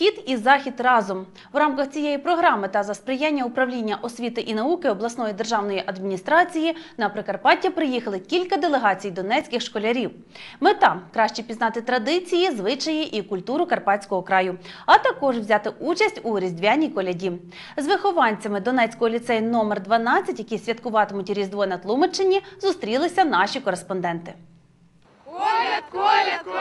Схід і захід разом в рамках цієї програми та за сприяння управління освіти і науки обласної державної адміністрації на Прикарпаття приїхали кілька делегацій донецьких школярів. Мета краще пізнати традиції, звичаї і культуру карпатського краю, а також взяти участь у різдвяній коляді. З вихованцями Донецького ліцею номер 12, які святкуватимуть Різдво на Тлумаччині, зустрілися наші кореспонденти. Коляд, коляд, колядниця,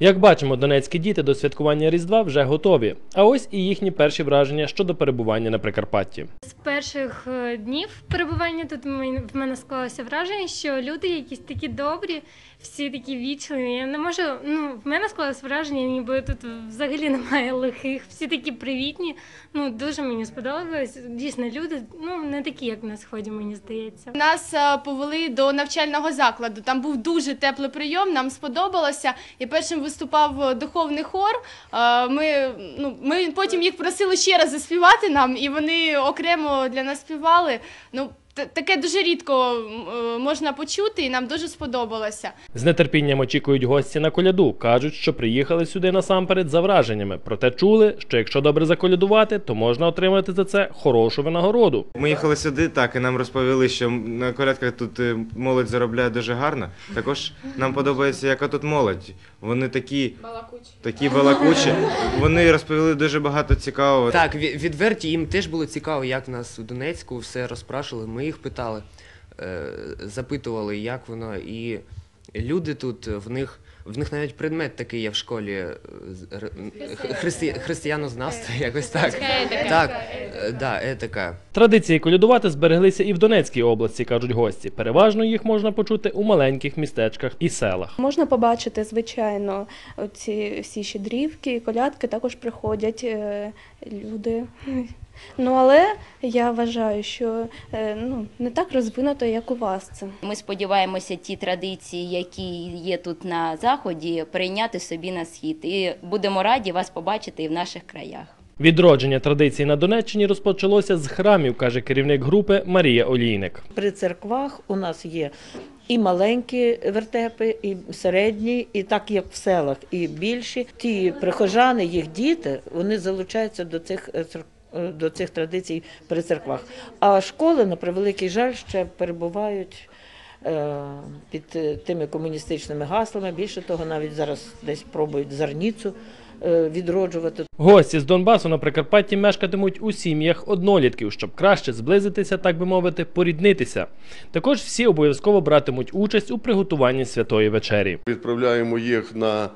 Як бачимо, донецькі діти до святкування Різдва вже готові. А ось і їхні перші враження щодо перебування на Прикарпатті. З перших е, днів перебування тут в мене склалося враження, що люди якісь такі добрі, всі такі вічливі. Я не можу. Ну, в мене склалося враження, ніби тут взагалі немає лихих, всі такі привітні. Ну, дуже мені сподобалось. Дійсно, люди ну не такі, як на сході, мені здається. Нас е, повели до навчального закладу. Там був дуже теплий прийом. Нам сподобалося. І першим виступав е, духовний хор. Е, Ми, ну, ми потім їх просили ще раз заспівати нам, і вони окремо для нас співали. Ну, таке дуже рідко е, можна почути, і нам дуже сподобалося. З нетерпінням очікують гості на коляду. кажуть, що приїхали сюди насамперед за враженнями. Проте чули, що якщо добре заколядувати, то можна отримати за це хорошу винагороду. Ми їхали сюди, так, і нам розповіли, що на колядках тут е, молодь заробляє дуже гарно. Також нам подобається, яка тут молодь. Вони такі такі балакучі. Вони розповіли дуже багато цікавого. Так, відверті їм теж було цікаво, як нас у Донецьку все розпрашували. Ми їх питали, е, запитували, як воно. І люди тут в них. В них навіть предмет такий є в школі е, христи, християнознавство, якось так. Так, е, да, етика. Традиції колядувати збереглися і в Донецькій області, кажуть гості. Переважно їх можна почути у маленьких містечках і селах. Можна побачити, звичайно, ці всі щедрівки і колядки також приходять е, люди. Ну але я вважаю, що е, ну, не так розвинуто, як у вас це. Ми сподіваємося ті традиції, які є тут на заході, прийняти собі на схід. І будемо раді вас побачити і в наших краях. Відродження традицій на Донеччині розпочалося з храмів, каже керівник групи Марія Олійник. При церквах у нас є і маленькі вертепи, і середні, і так як в селах, і більші. Ті прихожани, їх діти, вони залучаються до цих е, цер- е, до цих традицій при церквах. А школи, на превеликий жаль, ще перебувають е, під е, тими комуністичними гаслами. Більше того, навіть зараз десь пробують зарніцу е, відроджувати. Гості з Донбасу на Прикарпатті мешкатимуть у сім'ях однолітків, щоб краще зблизитися, так би мовити, поріднитися. Також всі обов'язково братимуть участь у приготуванні святої вечері. Відправляємо їх на е,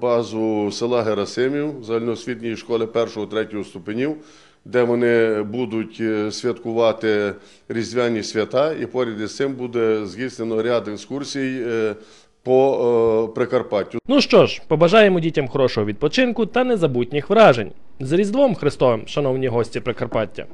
базу села Герасимів загальноосвітньої школи 1-3 ступенів, де вони будуть е, святкувати різдвяні свята, і поряд із цим буде здійснено ряд екскурсій е, по е, Прикарпаттю. Ну що ж, побажаємо дітям хорошого відпочинку та незабутніх вражень. З Різдвом Христовим, шановні гості Прикарпаття!